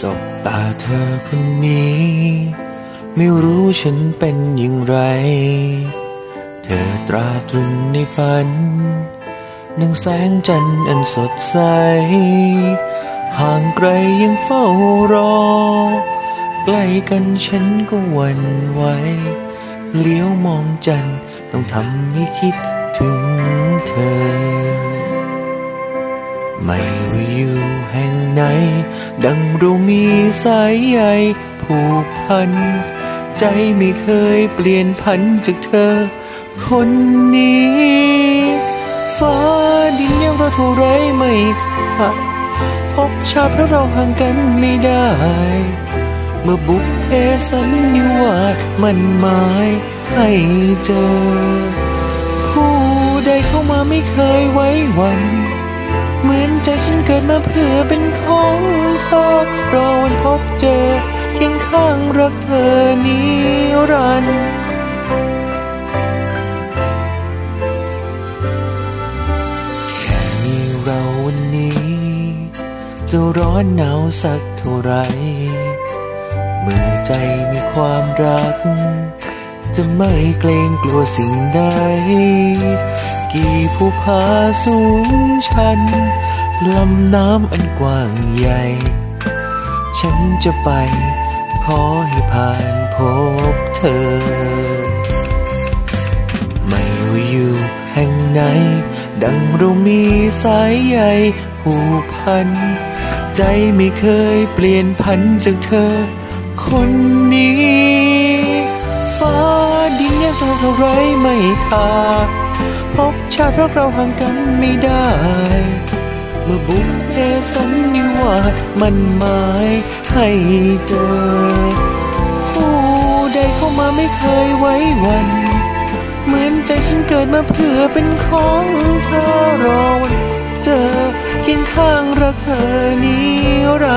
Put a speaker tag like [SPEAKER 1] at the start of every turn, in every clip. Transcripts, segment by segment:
[SPEAKER 1] สบตาเธอคนนี้ ไม่รู้ฉันเป็นอย่างไร เธอตราตรึงในฝันหนึ่งแสงจันทร์อันสดใส ห่างไกลยังเฝ้ารอ ใกล้กันฉันก็หวั่นไหวเลี้ยวมองจันทร์ต้องทำให้คิดถึงเธอ ไม่ว่าอยู่แห่งไหน ดังเรามีสายใยผูกพัน ใจไม่เคยเปลี่ยนพันจากเธอ คนนี้ฟ้าดินยังเราเท่าไรไม่ขาดพบชาเพราะเราห่างกันไม่ได้ เมื่อบุพเพสันนิวาสมันหมายให้เจอ ผู้ใดเข้ามาไม่เคยไว้วัน มือนใจฉันเกิดมาเพื่อเป็นของเธอรอวันพบเจอเคียงข้างรักเธอนิรันดร์แค่มีเราวันนี้ จะร้อนหนาวสักเท่าไหรเมื่อใจมีความรัก จะไม่เกรงกลัวสิ่งใด กี่ภูผาสูงชัน ลำน้ำอันกว้างใหญ่ ฉันจะไปขอให้ผ่านพบเธอ ไม่ว่าอยู่แห่งไหน ดังเรามีสายใยผูกพัน ใจไม่เคยเปลี่ยนพันจากเธอ คนนี้ ฟ้า เท่าเท่าไรไม่ขาดพบชาติรักเราห่างกันไม่ได้ เมื่อบุพเพสันนิวาสมันหมายให้เจอ ผู้ใดเข้ามาไม่เคยไว้วัน เหมือนใจฉันเกิดมาเพื่อเป็นของเธอรอวันเจอเคียงข้างรักเธอนิรันดร์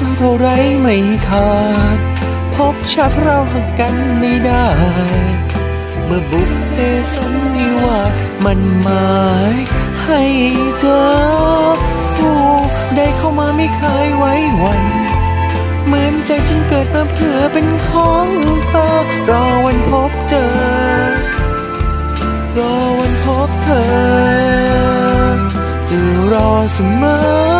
[SPEAKER 1] ยังเท่าไรไม่ขาด พบชาติเราห่างกันไม่ได้ เมื่อบุพเพสันนิวาสมันหมายให้เจอผู้ใดเข้ามาไม่เคยไว้วัน เหมือนใจฉันเกิดมาเพื่อเป็นของเธอรอวันพบเจอ รอวันพบเธอจะรอเสมอ